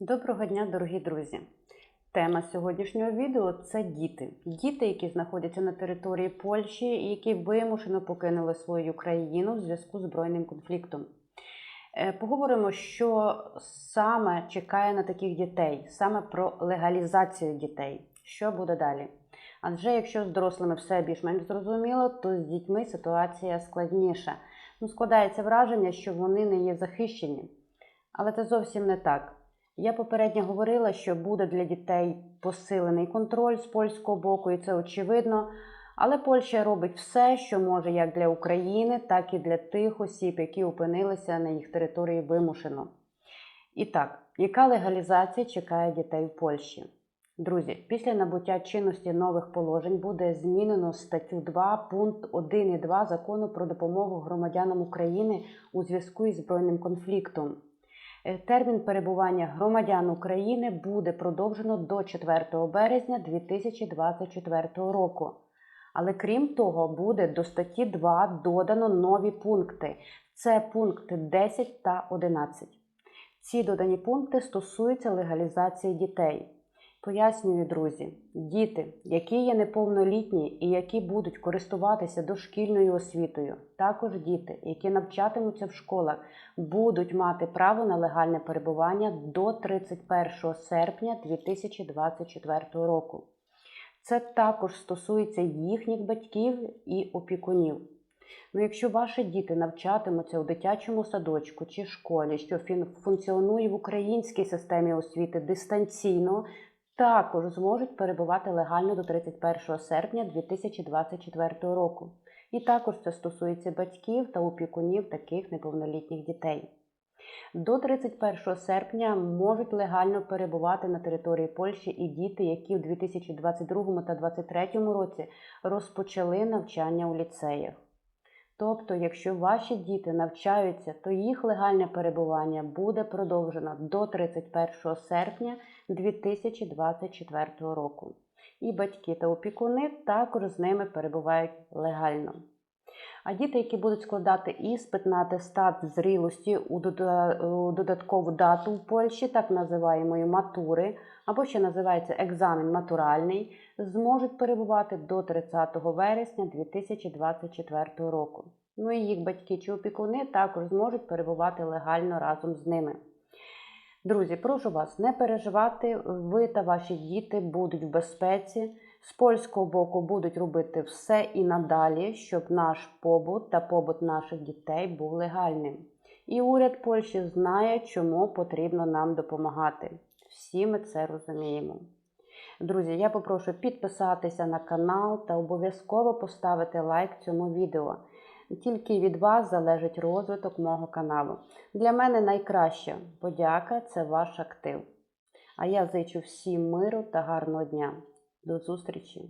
Доброго дня, дорогі друзі! Тема сьогоднішнього відео це діти. Діти, які знаходяться на території Польщі і які вимушено покинули свою країну в зв'язку з збройним конфліктом. Е, Поговоримо, що саме чекає на таких дітей, саме про легалізацію дітей. Що буде далі? Адже якщо з дорослими все більш-менш зрозуміло, то з дітьми ситуація складніша. Ну, складається враження, що вони не є захищені. Але це зовсім не так. Я попередньо говорила, що буде для дітей посилений контроль з польського боку, і це очевидно. Але Польща робить все, що може як для України, так і для тих осіб, які опинилися на їх території вимушено. І так, яка легалізація чекає дітей в Польщі? Друзі, після набуття чинності нових положень буде змінено статтю 2, пункт 1 і 2 закону про допомогу громадянам України у зв'язку із збройним конфліктом. Е, Термін перебування громадян України буде продовжено до 4 березня 2024 року. Але крім того, буде до статті 2 додано нові пункти. Це пункти 10 та 11. Ці додані пункти стосуються легалізації дітей. Пояснюю, друзі, діти, які є неповнолітні і які будуть користуватися дошкільною освітою, також діти, які навчатимуться в школах, будуть мати право на легальне перебування до 31 серпня 2024 року. Це також стосується їхніх батьків і опікунів. Ну, якщо ваші діти навчатимуться у дитячому садочку чи школі, що функціонує в українській системі освіти дистанційно, також зможуть перебувати легально до 31 серпня 2024 року. І також це стосується батьків та опікунів таких неповнолітніх дітей. До 31 серпня можуть легально перебувати на території Польщі і діти, які в 2022 та 2023 році розпочали навчання у ліцеях. Тобто, якщо ваші діти навчаються, то їх легальне перебування буде продовжено до 31 серпня 2024 року. І батьки та опікуни також з ними перебувають легально. А діти, які будуть складати іспит на атестат зрілості у додаткову дату в Польщі, так називаємої матури, або ще називається екзамен матуральний, зможуть перебувати до 30 вересня 2024 року. Ну і їх батьки чи опікуни також зможуть перебувати легально разом з ними. Друзі, прошу вас не переживати, ви та ваші діти будуть в безпеці. З польського боку будуть робити все і надалі, щоб наш побут та побут наших дітей був легальним. І уряд Польщі знає, чому потрібно нам допомагати. Всі ми це розуміємо. Друзі, я попрошу підписатися на канал та обов'язково поставити лайк цьому відео. Тільки від вас залежить розвиток мого каналу. Для мене найкраща подяка це ваш актив. А я зичу всім миру та гарного дня. До зустрічі!